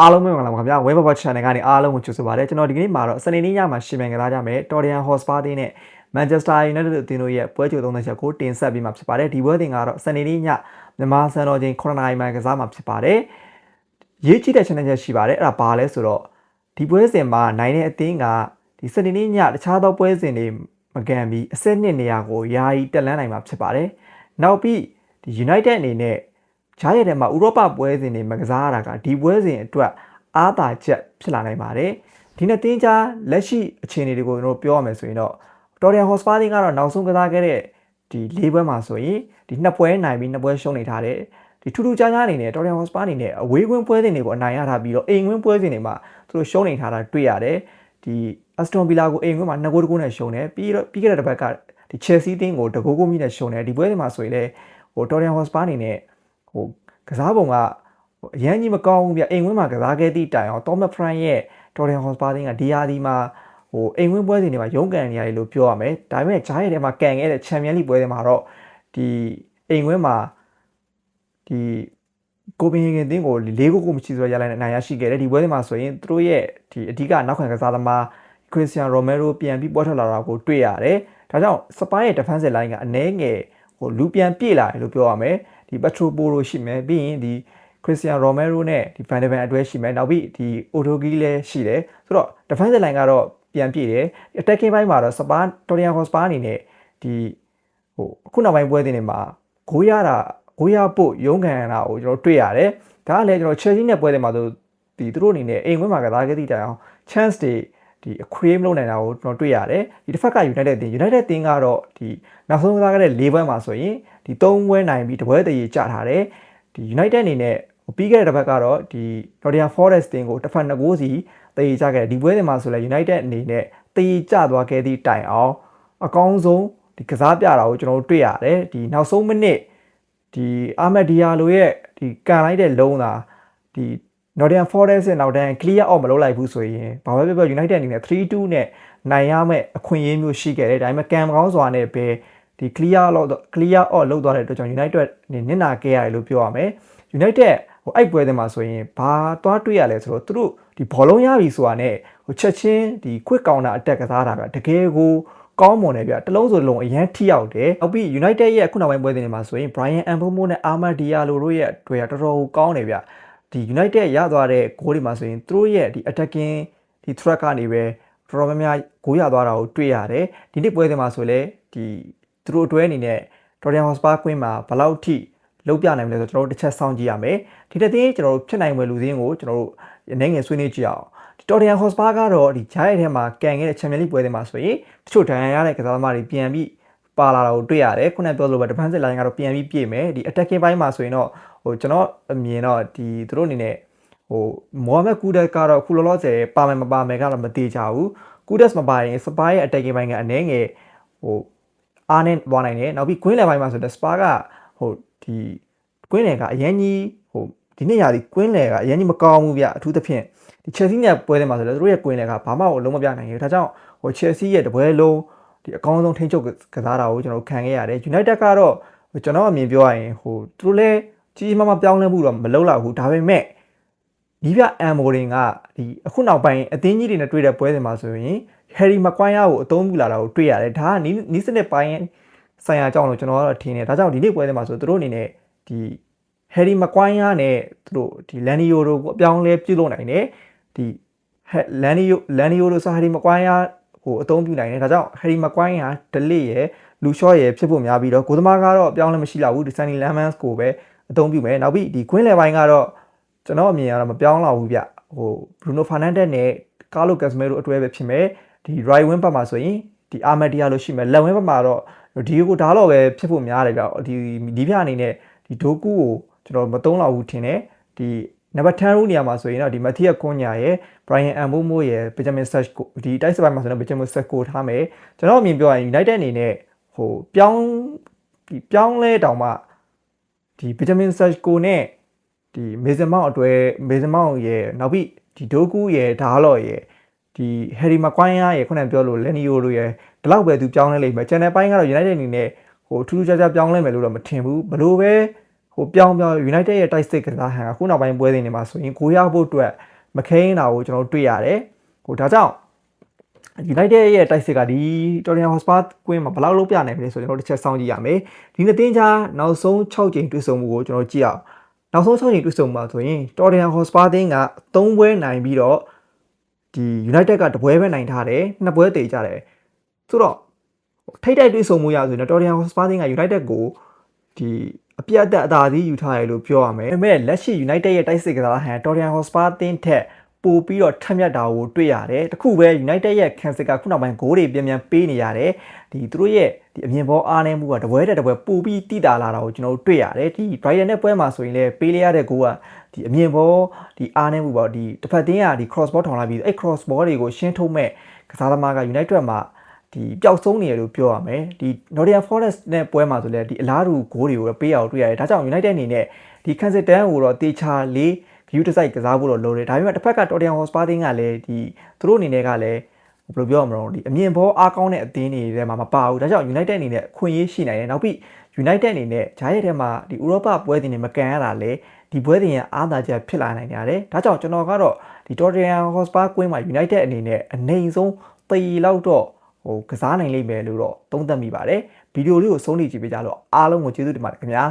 အားလုံးပဲမင်္ဂလာပါခင်ဗျာ Web Watch Channel ကနေအားလုံးကိုကြိုဆိုပါရစေကျွန်တော်ဒီကနေ့မှာတော့စနေနေ့ညမှာရှင်မြန်ကစားကြမယ် Tottenham Hotspur တင်းနဲ့ Manchester United အသင်းတို့ရဲ့ပွဲကြိုသုံးသက်ချက်ကိုတင်ဆက်ပေးမှာဖြစ်ပါတယ်ဒီပွဲတင်ကတော့စနေနေ့ညမြန်မာစံတော်ချိန်9:00နာရီမှာကစားမှာဖြစ်ပါတယ်ရေးကြည့်တဲ့ channel ချက်ရှိပါတယ်အဲ့ဒါဘာလဲဆိုတော့ဒီပွဲစဉ်မှာနိုင်တဲ့အသင်းကဒီစနေနေ့ညတခြားသောပွဲစဉ်တွေမကန်ပြီးအဆင့်နှစ်နေရာကိုယာယီတက်လန်းနိုင်မှာဖြစ်ပါတယ်နောက်ပြီးဒီ United အနေနဲ့ ဂျားရဲထဲမှာဥရောပပွဲစဉ်တွေမကစားရတာကဒီပွဲစဉ်အတွက်အားသာချက်ဖြစ်လာနိုင်ပါတယ်ဒီနှစ်တင်းကြားလက်ရှိအခြေအနေတွေကိုကျွန်တော်ပြောရမယ်ဆိုရင်တော့တော်ရီယန်ဟော့စပါတင်းကတော့နောက်ဆုံးကစားခဲ့တဲ့ဒီ၄ပွဲမှာဆိုရင်ဒီနှစ်ပွဲနိုင်ပြီးနှစ်ပွဲရှုံးနေထားတယ်ဒီထူးထူးခြားခြားအနေနဲ့တော်ရီယန်ဟော့စပါအနေနဲ့အဝေးကွင်းပွဲစဉ်တွေကိုအနိုင်ရထားပြီးတော့အိမ်ကွင်းပွဲစဉ်တွေမှာသူတို့ရှုံးနေထားတာတွေ့ရတယ်ဒီအက်စတွန်ဗီလာကိုအိမ်ကွင်းမှာ2ဂိုးတဂိုးနဲ့ရှုံးတယ်ပြီးတော့ပြီးခဲ့တဲ့တစ်ပတ်ကဒီချယ်ဆီတင်းကိုတဂိုးဂိုးမိနဲ့ရှုံးတယ်ဒီပွဲစဉ်မှာဆိုရင်လေဟိုတော်ရီယန်ဟော့စပါအနေနဲ့ ဟိုကစားပုံကအရန်ကြီးမကောင်းဘူးဗျအိမ်ဝင်းမှာကစားခဲ့သည့်တိုင်အောင်တောမတ်ဖရန်ရဲ့တော်ဒန်ဟော့စပါတင်းကဒီယာဒီမှာဟိုအိမ်ဝင်းပွဲစဉ်တွေမှာရုန်းကန်နေရတယ်လို့ပြောရမယ်ဒါပေမဲ့ဂျားရဲ့ထဲမှာကန်ခဲ့တဲ့ချန်ပီယံလိပွဲတွေမှာတော့ဒီအိမ်ဝင်းမှာဒီကိုပင်ဟေဂန်တင်းကို၄ခုကိုမရှိဆိုရရလိုက်နိုင်ရရှိခဲ့တယ်ဒီပွဲတွေမှာဆိုရင်သူတို့ရဲ့ဒီအဓိကနောက်ခံကစားသမားခရစ်စတီယန်ရိုမဲရိုပြန်ပြီးပေါ်ထွက်လာတာကိုတွေ့ရတယ်ဒါကြောင့်စပိုင်းရဲ့ defensive line ကအနည်းငယ် ဟိုလူပြန်ပြေးလာတယ်လို့ပြောရမယ်ဒီပက်ထရိုပိုလိုရှိမယ်ပြီးရင်ဒီခရစ်စတီယန်ရိုမဲရိုနဲ့ဒီဗန်ဒဗန်အတွဲရှိမယ်နောက်ပြီးဒီအိုတိုဂီလည်းရှိတယ်ဆိုတော့ defensive line ကတော့ပြန်ပြေးတယ် attacking ဘိုင်းမှာတော့စပါတော်ရီယန်ဟော့စပါအနေနဲ့ဒီဟိုအခုနောက်ပိုင်းပွဲတွေမှာဂိုးရတာဂိုးရပို့ရုန်းကန်ရတာကိုကျွန်တော်တွေ့ရတယ်ဒါကလည်းကျွန်တော် Chelsea နဲ့ပွဲတွေမှာဆိုဒီသူတို့အနေနဲ့အိမ်ဝင်းမှာကစားခဲ့သည့်တိုင်အောင် chance တွေ ဒီအခွေးမလုပ်နိုင်တာကိုကျွန်တော်တွေ့ရတယ်ဒီတစ်ဖက်က United တင် United တင်ကတော့ဒီနောက်ဆုံးကစားခဲ့တဲ့၄ပွဲမှာဆိုရင်ဒီ၃ပွဲနိုင်ပြီးတပွဲတရေကျထားတယ်ဒီ United အနေနဲ့ပြီးခဲ့တဲ့တစ်ပတ်ကတော့ဒီ Nottingham Forest တင်ကိုတစ်ဖက်နှစ်ဂိုးစီတရေကျခဲ့တယ်ဒီပွဲတွေမှာဆိုလဲ United အနေနဲ့တရေကျသွားခဲ့သည့်တိုင်အောင်အကောင်းဆုံးဒီကစားပြတာကိုကျွန်တော်တို့တွေ့ရတယ်ဒီနောက်ဆုံးမိနစ်ဒီအာမက်ဒီယာလိုရဲ့ဒီကန်လိုက်တဲ့လုံးသာဒီ Nottingham Forest ရဲ့နောက်တန်း clear out မလုပ်လိုက်ဘူးဆိုရင်ဘာပဲပြောပြော United အနေနဲ့3-2နဲ့နိုင်ရမယ့်အခွင့်အရေးမျိုးရှိခဲ့တယ်ဒါပေမဲ့ကံမကောင်းစွာနဲ့ပဲဒီ clear out clear out လုပ်သွားတဲ့အတွက်ကြောင့် United နေနစ်နာခဲ့ရတယ်လို့ပြောရမယ် United ဟိုအဲ့ပွဲတွေမှာဆိုရင်ဘာသွားတွေ့ရလဲဆိုတော့သူတို့ဒီဘောလုံးရပြီဆိုတာနဲ့ဟိုချက်ချင်းဒီ quick counter attack ကစားတာကတကယ်ကိုကောင်းမွန်တယ်ဗျတလုံးစုံလုံးအရန်ထိရောက်တယ်။နောက်ပြီး United ရဲ့ခုနောက်ပိုင်းပွဲတွေမှာဆိုရင် Brian Mbeumo နဲ့ Amad Diallo တို့ရဲ့တွေ့ရတော်တော်ကောင်းတယ်ဗျ။ ဒီ United ရသွားတဲ့ဂိုးတွေမှာဆိုရင်သူတို့ရဲ့ဒီ attacking ဒီ threat ကနေပဲတော်တော်များများဂိုးရသွားတာကိုတွေ့ရတယ်။ဒီနေ့ပွဲတွေမှာဆိုလည်းဒီသူတို့အတွဲအနေနဲ့ Tottenham Hotspur ကွင်းမှာဘယ်လောက်ထိလုံးပြနိုင်မလဲဆိုတော့ကျွန်တော်တို့တစ်ချက်စောင့်ကြည့်ရမယ်။ဒီတစ်သိန်းကျွန်တော်တို့ဖြစ်နိုင်ွယ်လူစင်းကိုကျွန်တော်တို့အနေငယ်ဆွေးနွေးကြည့်အောင်။ဒီ Tottenham Hotspur ကတော့ဒီဂျားရဲ့ထဲမှာကန်ခဲ့တဲ့ Champions League ပွဲတွေမှာဆိုရင်တချို့ဒဏ်ရာရတဲ့ကစားသမားတွေပြန်ပြီး ပါလာတာကိုတွေ့ရတယ်ခုနကပြောလို့ပဲ defensive line ကတော့ပြန်ပြီးပြည့်မယ်ဒီ attacking ဘိုင်းမှာဆိုရင်တော့ဟိုကျွန်တော်အမြင်တော့ဒီသူတို့အနေနဲ့ဟိုမိုဟာမက်ကူဒက်ကတော့ခုလောလောဆယ်ပါမယ်မပါမယ်ကတော့မသေးကြဘူးကူဒက်မပါရင်စပါးရဲ့ attacking ဘိုင်းကအနည်းငယ်ဟိုအားနဲ့သွားနိုင်တယ်နောက်ပြီး queen level ဘိုင်းမှာဆိုတော့ spa ကဟိုဒီ queen level ကအရင်ကြီးဟိုဒီနေ့ရာဒီ queen level ကအရင်ကြီးမကောင်းဘူးဗျအထူးသဖြင့်ဒီ Chelsea နဲ့ပွဲတွေမှာဆိုတော့သူတို့ရဲ့ queen level ကဘာမှအလုံးမပြနိုင်ဘူးဒါကြောင့်ဟို Chelsea ရဲ့တပွဲလုံး ဒီအကောင်းဆုံးထိန်းချုပ်ကစားတာကိုကျွန်တော်ခံခဲ့ရတယ် United ကတော့ကျွန်တော်အမြင်ပြောရရင်ဟိုသူတို့လည်းကြီးကြီးမားမားပြောင်းလဲမှုတော့မလုပ်တော့ဘူးဒါပေမဲ့ဒီပြအမ်မိုရင်ကဒီအခုနောက်ပိုင်းအသင်းကြီးတွေနဲ့တွေ့တဲ့ပွဲတွေမှာဆိုရင် Harry Maguire ကိုအသုံးပြုလာတာကိုတွေ့ရတယ်ဒါကနီးနီးစနစ်ပိုင်းဆိုင်ရာအကြောင်းလို့ကျွန်တော်ကတော့ထင်တယ်ဒါကြောင့်ဒီနေ့ပွဲတွေမှာဆိုသူတို့အနေနဲ့ဒီ Harry Maguire နဲ့သူတို့ဒီ Lanio တို့ကိုအပြောင်းလဲပြုလုပ်နိုင်တယ်ဒီ Lanio Lanio တို့ဆို Harry Maguire ကို အသုံးပြုနိုင်တယ်ဒါကြောင့် Harry Maguire ဟာ delay ရယ်လူရှော့ရယ်ဖြစ်ဖို့များပြီးတော့ကိုသမားကတော့အပြောင်းလဲမရှိတော့ဘူးဒီ Sunny Lemons ကိုပဲအသုံးပြုမယ်နောက်ပြီးဒီ Queen လေပိုင်းကတော့ကျွန်တော်အမြင်ကတော့မပြောင်းတော့ဘူးဗျဟို Bruno Fernandes နဲ့ Carlo Casemiro အတွဲပဲဖြစ်မယ်ဒီ right wing ဘက်မှာဆိုရင်ဒီ Ahmed Diallo လို့ရှိမယ် left wing ဘက်မှာတော့ဒီကိုဒါတော့ပဲဖြစ်ဖို့များတယ်ဗျဒီဒီပြအနေနဲ့ဒီဒိုကူကိုကျွန်တော်မသုံးတော့ဘူးထင်တယ်ဒီ နံပါတ်10ဦးနေရာမှာဆိုရင်တော့ဒီမက်သီယာကွန်ညာရဲ့ Brian Ambomo ရဲ့ Benjamin Search ကိုဒီတိုက်စပိုင်းမှာဆိုတော့ Benjamin Search ကိုထားမယ်ကျွန်တော်အမြင်ပြောရင် United အနေနဲ့ဟိုပြောင်းဒီပြောင်းလဲတောင်မှဒီ Benjamin Search ကိုနဲ့ဒီ Mason Mount အတွဲ Mason Mount ရဲ့နောက်ပြီးဒီ Doku ရဲ့ဒါလော့ရဲ့ဒီ Harry Maguire ရဲ့ခုနကပြောလို့ Lenio တို့ရဲ့ဒီလောက်ပဲသူပြောင်းလဲလိမ့်မယ် channel ပိုင်းကတော့ United အနေနဲ့ဟိုထူးထူးခြားခြားပြောင်းလဲမယ်လို့တော့မထင်ဘူးဘလို့ပဲ ဟဟိုပြောင်းပြောင်း United ရဲ့တိုက်စစ်ကစားဟန်ကခုနောက်ပိုင်းပွဲစဉ်တွေမှာဆိုရင်ဂိုးရဖို့အတွက်မခိန်းတာကိုကျွန်တော်တို့တွေ့ရတယ်ဟိုဒါကြောင့် United ရဲ့တိုက်စစ်ကဒီ Tottenham Hotspur ကွင်းမှာဘယ်လောက်လုံးပြနိုင်မလဲဆိုကျွန်တော်တို့တစ်ချက်စောင့်ကြည့်ရမယ်ဒီနှစ်သင်းကြားနောက်ဆုံး6ချိန်တွေ့ဆုံမှုကိုကျွန်တော်တို့ကြည့်အောင်နောက်ဆုံး6ချိန်တွေ့ဆုံမှုမှာဆိုရင် Tottenham Hotspur သင်းက3ပွဲနိုင်ပြီးတော့ဒီ United ကတပွဲပဲနိုင်ထားတယ်နှစ်ပွဲတည်ကြတယ်ဆိုတော့ထိတ်တိုက်တွေ့ဆုံမှုရဆိုရင်တော့ Tottenham Hotspur သင်းက United ကို ဒီအပြတ်အသက်အသာစီးယူထားရလို့ပြောရမယ်။ဒါပေမဲ့လက်ရှိ United ရဲ့တိုက်စစ်ကစားဟန် Tottenham Hotspur အသင်းထက်ပိုပြီးတော့ထက်မြက်တာကိုတွေ့ရတယ်။တခုပဲ United ရဲ့ cancel ကခုနောက်ပိုင်းဂိုးတွေပြန်ပြန်ပေးနေရတယ်။ဒီသူတို့ရဲ့ဒီအမြင်ပေါ်အားနည်းမှုကတပွဲတက်တပွဲပိုပြီးတိတာလာတာကိုကျွန်တော်တို့တွေ့ရတယ်။ဒီ Brighton နဲ့ပွဲမှာဆိုရင်လည်းပေးလိုက်ရတဲ့ဂိုးကဒီအမြင်ပေါ်ဒီအားနည်းမှုပေါ့ဒီတစ်ဖက်တင်းကဒီ cross ball ထောင်လာပြီးအဲ့ cross ball တွေကိုရှင်းထုတ်မဲ့ကစားသမားက United မှာ ဒီပျောက်ဆုံးနေရလို့ပြောရမယ်ဒီ Nottingham Forest နဲ့ပွဲမှာဆိုလဲဒီအလားတူဂိုးတွေကိုပေးအောင်တွေ့ရတယ်ဒါကြောင့် United အနေနဲ့ဒီ Kansas Town ကိုတော့တေချာလေး view တစ်စိုက်ကစားဖို့တော့လိုတယ်ဒါပေမဲ့တစ်ဖက်က Tottenham Hotspur တင်းကလည်းဒီသူတို့အနေနဲ့ကလည်းဘယ်လိုပြောရမလဲဒီအမြင်ဘောအားကောင်းတဲ့အသင်းတွေထဲမှာမပါဘူးဒါကြောင့် United အနေနဲ့အခွင့်အရေးရှိနိုင်တယ်နောက်ပြီး United အနေနဲ့ဂျားရဲ့ထဲမှာဒီဥရောပပွဲတင်တွေမကန်ရတာလေဒီပွဲတင်ရဲ့အားသာချက်ဖြစ်လာနိုင်တယ်ဒါကြောင့်ကျွန်တော်ကတော့ဒီ Tottenham Hotspur ကွင်းမှာ United အနေနဲ့အနေဆုံးသေလောက်တော့ ဟိုကစားနိုင်လိမ့်မယ်လို့တော့သုံးသပ်မိပါတယ်ဗီဒီယိုလေးကိုဆုံးဖြတ်ကြည့်ပေးကြလို့အားလုံးကိုကျေးဇူးတင်ပါတယ်ခင်ဗျာ